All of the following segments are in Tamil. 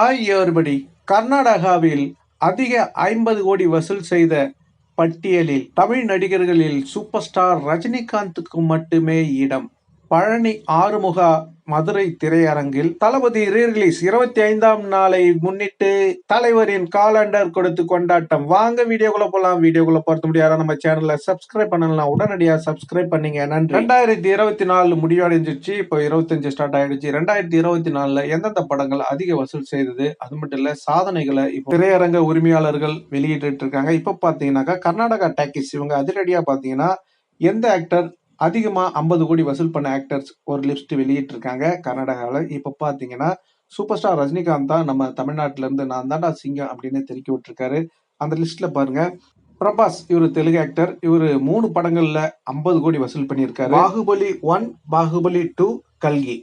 ஹாய் எவரிபடி கர்நாடகாவில் அதிக ஐம்பது கோடி வசூல் செய்த பட்டியலில் தமிழ் நடிகர்களில் சூப்பர் ஸ்டார் ரஜினிகாந்துக்கு மட்டுமே இடம். பழனி ஆறுமுகா மதுரை திரையரங்கில் தளபதி ரீரிலீஸ் இருபத்தி ஐந்தாம் நாளை முன்னிட்டு தலைவரின் காலண்டர் கொடுத்து கொண்டாட்டம். வாங்க வீடியோக்குள்ள போலாம். வீடியோக்குள்ள பார்த்து முடியாத நம்ம சேனல்ல சப்ஸ்கிரைப் பண்ணலாம் உடனடியா சப்ஸ்கிரைப் பண்ணீங்க. நன்றி. ரெண்டாயிரத்தி இருபத்தி நாலு முடிவடைஞ்சிச்சு. இப்போ இருபத்தஞ்சு ஸ்டார்ட் ஆயிடுச்சு. ரெண்டாயிரத்தி இருபத்தி நாலுல எந்தெந்த படங்கள் அதிக வசூல் செய்தது? அது மட்டும் இல்ல சாதனைகளை இப்போ திரையரங்க உரிமையாளர்கள் வெளியிட்டு இருக்காங்க. இப்போ பாத்தீங்கன்னாக்கா கர்நாடகா டாக்கிஸ் இவங்க அதிரடியா பாத்தீங்கன்னா எந்த ஆக்டர் அதிகமாக ஐம்பது கோடி வசூல் பண்ண ஆக்டர்ஸ் ஒரு லிஸ்ட் வெளியிட்டிருக்காங்க கர்நாடகாவில் இப்போ பார்த்தீங்கன்னா சூப்பர் ஸ்டார் ரஜினிகாந்த் தான் நம்ம தமிழ்நாட்டிலேருந்து நான் தாண்டா சிங்கம் அப்படின்னு தெரிவிக்க விட்டுருக்காரு. அந்த லிஸ்ட்டில் பாருங்கள் பிரபாஸ் இவர் தெலுங்கு ஆக்டர் இவர் மூணு படங்கள்ல ஐம்பது கோடி வசூல் பண்ணியிருக்காரு. பாகுபலி ஒன் பாகுபலி டூ கல்கி.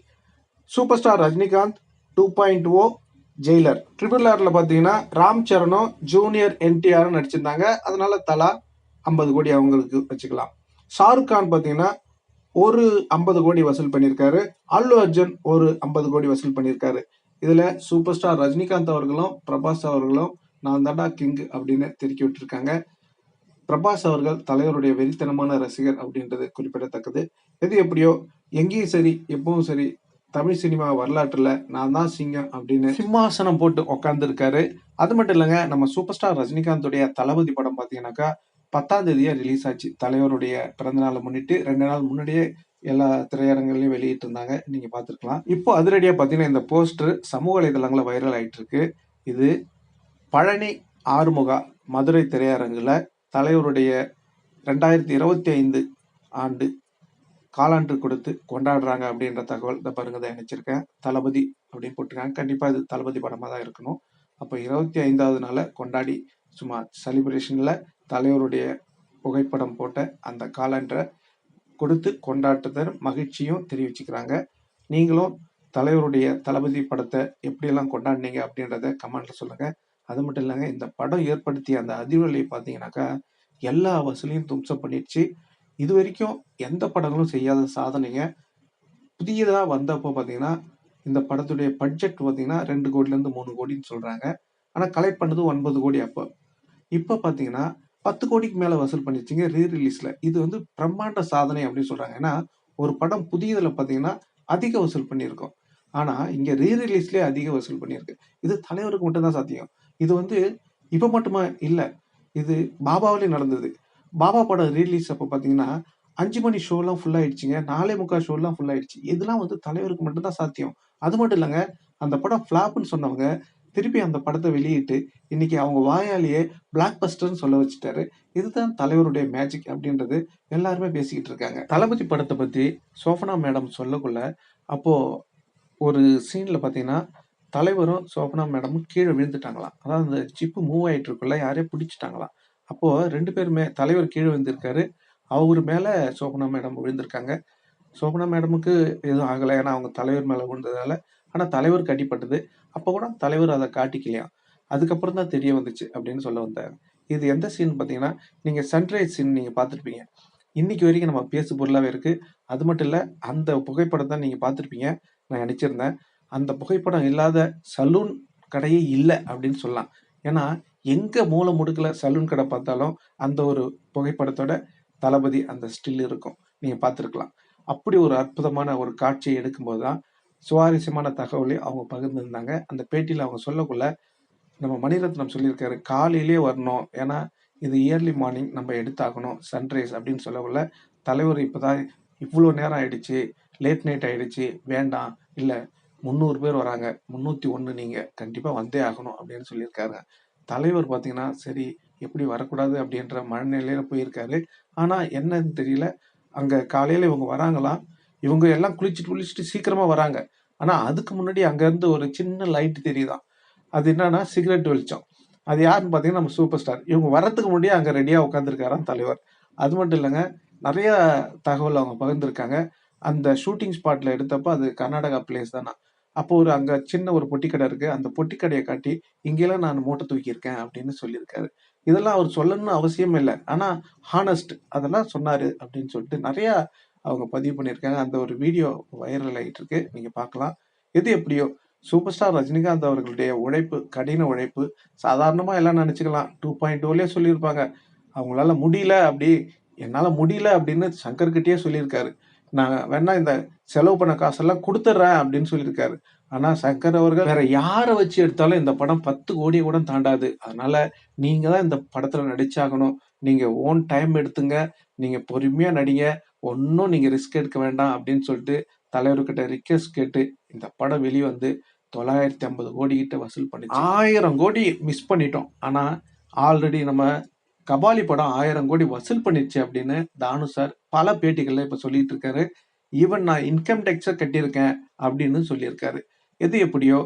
Super star Rajinikanth two point O Jailer triple ஆர்ல பார்த்தீங்கன்னா ராம் சரணும் ஜூனியர் என்டிஆர்னு நடிச்சிருந்தாங்க. அதனால தலா ஐம்பது கோடி அவங்களுக்கு வச்சுக்கலாம். ஷாருக் கான் பார்த்தீங்கன்னா ஒரு ஐம்பது கோடி வசூல் பண்ணியிருக்காரு. அல்லு அர்ஜுன் ஒரு ஐம்பது கோடி வசூல் பண்ணியிருக்காரு. இதில் சூப்பர் ஸ்டார் ரஜினிகாந்த் அவர்களும் பிரபாஸ் அவர்களும் நான் தாண்டா கிங் அப்படின்னு திருக்கி விட்டுருக்காங்க. பிரபாஸ் அவர்கள் தலைவருடைய வெறித்தனமான ரசிகர் அப்படின்றது குறிப்பிடத்தக்கது. எது எப்படியோ எங்கேயும் சரி எப்பவும் சரி தமிழ் சினிமா வரலாற்றில் நான் தான் சிங்கம் அப்படின்னு சிம்மாசனம் போட்டு உக்காந்துருக்காரு. அது மட்டும் இல்லைங்க நம்ம சூப்பர் ஸ்டார் ரஜினிகாந்துடைய தளபதி படம் பார்த்தீங்கன்னாக்கா பத்தாம் தேதியா ரிலீஸ் ஆச்சு. தலைவருடைய பிறந்த நாளை முன்னிட்டு ரெண்டு நாள் முன்னாடியே எல்லா திரையரங்குலையும் வெளியிட்டு இருந்தாங்க நீங்க பார்த்துருக்கலாம். இப்போ அதிரடியா பார்த்தீங்கன்னா இந்த போஸ்டர் சமூக வலைதளங்கள வைரல் ஆயிட்டு இருக்கு இது பழனி ஆறுமுகா மதுரை திரையரங்குல தலைவருடைய ரெண்டாயிரத்தி இருபத்தி ஐந்து ஆண்டு காலாண்டு கொடுத்து கொண்டாடுறாங்க அப்படின்ற தகவல் இந்த பாருங்க தான் இணைச்சிருக்கேன். தளபதி அப்படின்னு போட்டிருக்காங்க. கண்டிப்பா இது தளபதி படமா தான் இருக்கணும். அப்போ இருபத்தி ஐந்தாவது நாளை கொண்டாடி சும்மா செலிப்ரேஷன்ல தலைவருடைய புகைப்படம் போட்ட அந்த காலண்டரை கொடுத்து கொண்டாட்டத்தை மகிழ்ச்சியும் தெரிவிச்சுக்கிறாங்க. நீங்களும் தலைவருடைய தளபதி படத்தை எப்படியெல்லாம் கொண்டாடினீங்க அப்படின்றத கமெண்ட்ல சொல்லுங்கள் அது மட்டும் இல்லைங்க இந்த படம் ஏற்படுத்திய அந்த அதிர்வலையை பார்த்தீங்கன்னாக்கா எல்லா வசூலையும் தும்சம் பண்ணிடுச்சு. இது வரைக்கும் எந்த படங்களும் செய்யாத சாதனைங்க. புதியதாக வந்தப்போ பார்த்தீங்கன்னா இந்த படத்துடைய பட்ஜெட் பார்த்தீங்கன்னா ரெண்டு கோடிலேருந்து மூணு கோடின்னு சொல்கிறாங்க ஆனால் கலெக்ட் பண்ணது ஒன்பது கோடி அப்போ. இப்போ பார்த்தீங்கன்னா பத்து கோடிக்கு மேலே வசூல் பண்ணிருச்சுங்க ரீ ரிலீஸ்ல இது வந்து பிரம்மாண்ட சாதனை அப்படின்னு சொல்றாங்க. ஏன்னா ஒரு படம் புதியதுல பார்த்தீங்கன்னா அதிக வசூல் பண்ணியிருக்கோம். ஆனா இங்க ரீ ரிலீஸ்லயே அதிக வசூல் பண்ணியிருக்கு. இது தலைவருக்கு மட்டும்தான் சாத்தியம். இது வந்து இப்ப மட்டுமா இல்ல இது பாபாவிலே நடந்தது. பாபா படம் ரிலீஸ் அப்போ பார்த்தீங்கன்னா அஞ்சு மணி ஷோலாம் ஃபுல் ஆயிடுச்சுங்க. நாலே முக்கால் ஷோலாம் ஃபுல் ஆயிடுச்சு. இதெல்லாம் வந்து தலைவருக்கு மட்டும்தான் சாத்தியம். அது மட்டும் இல்லைங்க அந்த படம் ஃபிளாப்னு சொன்னவங்க திருப்பி அந்த படத்தை வெளியிட்டு இன்னைக்கு அவங்க வாயாலேயே பிளாக் பஸ்டர்னு சொல்ல வச்சுட்டாரு. இதுதான் தலைவருடைய மேஜிக் அப்படின்றது எல்லாருமே பேசிக்கிட்டு இருக்காங்க. தளபதி படத்தை பத்தி சோஃபனா மேடம் சொல்லக்குள்ள அப்போ ஒரு சீன்ல பாத்தீங்கன்னா தலைவரும் சோஃபனா மேடமும் கீழே விழுந்துட்டாங்களாம். அதாவது அந்த ஜிப்பு மூவ் ஆயிட்டு இருக்குள்ள யாரையும் பிடிச்சிட்டாங்களாம். அப்போ ரெண்டு பேருமே தலைவர் கீழே விழுந்திருக்காரு. அவர் மேல சோபனா மேடம் விழுந்திருக்காங்க. சோபனா மேடமுக்கு எதுவும் ஆகலை. ஏன்னா அவங்க தலைவர் மேல விழுந்ததால ஆனால் தலைவருக்கு அடிப்பட்டது அப்போ கூட தலைவர் அதை காட்டிக்கலையாம் அதுக்கப்புறம் தான் தெரிய வந்துச்சு அப்படின்னு சொல்ல வந்தாங்க இது எந்த சீன் பார்த்தீங்கன்னா நீங்கள் சன்ரைஸ் சீன் நீங்கள் பார்த்துருப்பீங்க. இன்னைக்கு வரைக்கும் நம்ம பேசு பொருளாகவே இருக்குது அது மட்டும் இல்லை அந்த புகைப்படம் தான் நீங்கள் பார்த்துருப்பீங்க. நான் நினச்சிருந்தேன் அந்த புகைப்படம் இல்லாத சலூன் கடையே இல்லை அப்படின்னு சொல்லலாம். ஏன்னா எங்கே மூல முடுக்கில் சலூன் கடை பார்த்தாலும் அந்த ஒரு புகைப்படத்தோட தளபதி அந்த ஸ்டில் இருக்கும். நீங்கள் பார்த்துருக்கலாம். அப்படி ஒரு அற்புதமான ஒரு காட்சியை எடுக்கும்போது தான் சுவாரஸ்யமான தகவலை அவங்க பகிர்ந்திருந்தாங்க. அந்த பேட்டியில் அவங்க சொல்லக்குள்ள நம்ம மணிரத்னம் சொல்லியிருக்காரு காலையிலே வரணும். ஏன்னா இது இயர்லி மார்னிங் நம்ம எடுத்தாகணும். சன்ரைஸ் அப்படின்னு சொல்லக்குள்ள தலைவர் இப்போ தான் இவ்வளோ நேரம் ஆயிடுச்சு லேட் நைட் ஆயிடுச்சு வேண்டாம். இல்லை முந்நூறு பேர் வராங்க. முந்நூற்றி ஒன்று நீங்கள் கண்டிப்பாக வந்தே ஆகணும் அப்படின்னு சொல்லியிருக்காரு தலைவர் பார்த்தீங்கன்னா சரி எப்படி வரக்கூடாது? அப்படின்ற மனநிலையில் போயிருக்காரு. ஆனால் என்னன்னு தெரியல. அங்கே காலையில் இவங்க வராங்களாம். இவங்க எல்லாம் குளிச்சுட்டு குளிச்சுட்டு சீக்கிரமா வராங்க. ஆனா அதுக்கு முன்னாடி அங்கேருந்து ஒரு சின்ன லைட் தெரியுதான். அது என்னன்னா சிகரெட் வெளிச்சம். அது யாருன்னு பார்த்தீங்கன்னா நம்ம சூப்பர் ஸ்டார் இவங்க வர்றதுக்கு முன்னாடியே அங்கே ரெடியாக உட்காந்துருக்காராம் தலைவர். அது மட்டும் இல்லைங்க நிறைய தகவல் அவங்க பகிர்ந்துருக்காங்க. அந்த ஷூட்டிங் ஸ்பாட்டில் எடுத்தப்போ அது கர்நாடகா பிளேஸ் தானா. அப்போ ஒரு அங்கே சின்ன ஒரு பொட்டிக்கடை இருக்குது அந்த பொட்டிக்கடையை காட்டி இங்கெல்லாம் நான் மூட்டை தூக்கியிருக்கேன் அப்படின்னு சொல்லியிருக்காரு. இதெல்லாம் அவர் சொல்லணும்னு அவசியம் இல்லை. ஆனால் ஹானஸ்ட் அதெல்லாம் சொன்னார் அப்படின்னு சொல்லிட்டு நிறையா அவங்க பதிவு பண்ணியிருக்காங்க. அந்த ஒரு வீடியோ வைரல் ஆகிட்டு இருக்கு நீங்கள் பார்க்கலாம். எது எப்படியோ சூப்பர் ஸ்டார் ரஜினிகாந்த் அவர்களுடைய உழைப்பு கடின உழைப்பு சாதாரணமாக எல்லாம் நினச்சிக்கலாம். டூ பாயிண்ட் டூலயே oh சொல்லியிருப்பாங்க. அவங்களால முடியல அப்படி என்னால் முடியல அப்படின்னு சங்கர்கிட்டயே சொல்லியிருக்காரு. நான் வேணா இந்த செலவு பண்ண காசெல்லாம் கொடுத்துட்றேன் அப்படின்னு சொல்லியிருக்காரு. ஆனால் சங்கர் அவர்கள் வேற யாரை வச்சு எடுத்தாலும் இந்த படம் பத்து கோடியை கூட தாண்டாது. அதனால நீங்கள் தான் இந்த படத்தில் நடிச்சாகணும். நீங்கள் ஓன் டைம் எடுத்துங்க. நீங்கள் பொறுமையாக நடிங்க. ஒன்றும் நீங்கள் ரிஸ்க் எடுக்க வேண்டாம் அப்படின்னு சொல்லிட்டு தலைவர்கிட்ட ரிக்வெஸ்ட் கேட்டு இந்த படம் வெளிவந்து தொள்ளாயிரத்தி ஐம்பது கோடி கிட்ட வசூல் பண்ணி ஆயிரம் கோடி மிஸ் பண்ணிட்டோம். ஆனால் ஆல்ரெடி நம்ம கபாலி படம் ஆயிரம் கோடி வசூல் பண்ணிடுச்சு அப்படின்னு தானு சார் பல பேட்டிகளில் இப்போ சொல்லிட்டு இருக்காரு. ஈவன் நான் இன்கம் டேக்ஸை கட்டியிருக்கேன் அப்படின்னு சொல்லியிருக்காரு. எது எப்படியோ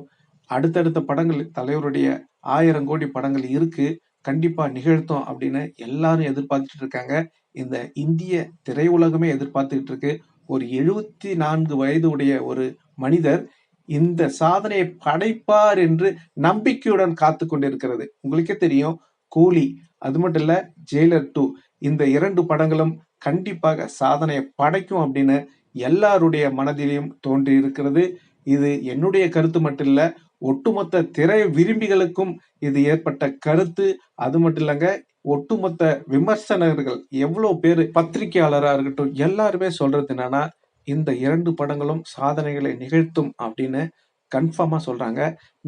அடுத்தடுத்த படங்கள் தலைவருடைய ஆயிரம் கோடி படங்கள் இருக்குது கண்டிப்பா நிகழ்த்தும் அப்படின்னு எல்லாரும் எதிர்பார்த்துட்டு இருக்காங்க. இந்த இந்திய திரையுலகமே எதிர்பார்த்துக்கிட்டு இருக்கு. ஒரு எழுபத்தி நான்கு வயது உடைய ஒரு மனிதர் இந்த சாதனையை படைப்பார் என்று நம்பிக்கையுடன் காத்து கொண்டிருக்கிறது. உங்களுக்கே தெரியும் கூலி அது மட்டும் இல்ல ஜெயிலர் டூ இந்த இரண்டு படங்களும் கண்டிப்பாக சாதனையை படைக்கும் அப்படின்னு எல்லாருடைய மனதிலையும் தோன்றி இருக்கிறது இது என்னுடைய கருத்து மட்டும் இல்ல ஒட்டுமொத்த திரை விரும்பிகளுக்கும் இது ஏற்பட்ட கருத்து. அது மட்டும் இல்லங்க ஒட்டுமொத்த விமர்சனர்கள் எவ்வளோ பேர் பத்திரிகையாளராக இருக்கட்டும் எல்லாருமே சொல்றது என்னன்னா இந்த இரண்டு படங்களும் சாதனைகளை நிகழ்த்தும் அப்படின்னு கன்ஃபார்மாக சொல்றாங்க.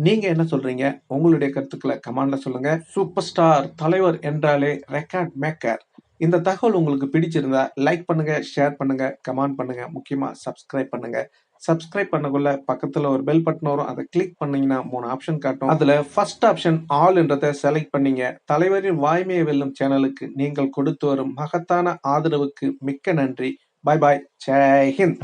நீங்க என்ன சொல்றீங்க? உங்களுடைய கருத்துக்களை கமெண்ட்ல சொல்லுங்க. சூப்பர் ஸ்டார் தலைவர் என்றாலே ரெக்கார்ட் மேக்கர் இந்த தகவல் உங்களுக்கு பிடிச்சிருந்தா லைக் பண்ணுங்க ஷேர் பண்ணுங்க கமெண்ட் பண்ணுங்க. முக்கியமாக சப்ஸ்கிரைப் பண்ணுங்க. சப்ஸ்கிரைப் பண்ணக்குள்ள பக்கத்துல ஒரு பெல் பட்டன் வரும். அதை கிளிக் பண்ணீங்கன்னா மூணு ஆப்ஷன் காட்டும். அதுல ஃபர்ஸ்ட் ஆப்ஷன் ஆல் என்றதை செலக்ட் பண்ணீங்க. தலைவரின் வாய்மையை வெல்லும் சேனலுக்கு நீங்கள் கொடுத்து வரும் மகத்தான ஆதரவுக்கு மிக்க நன்றி. பாய் பாய் ஜெய் ஹிந்த்.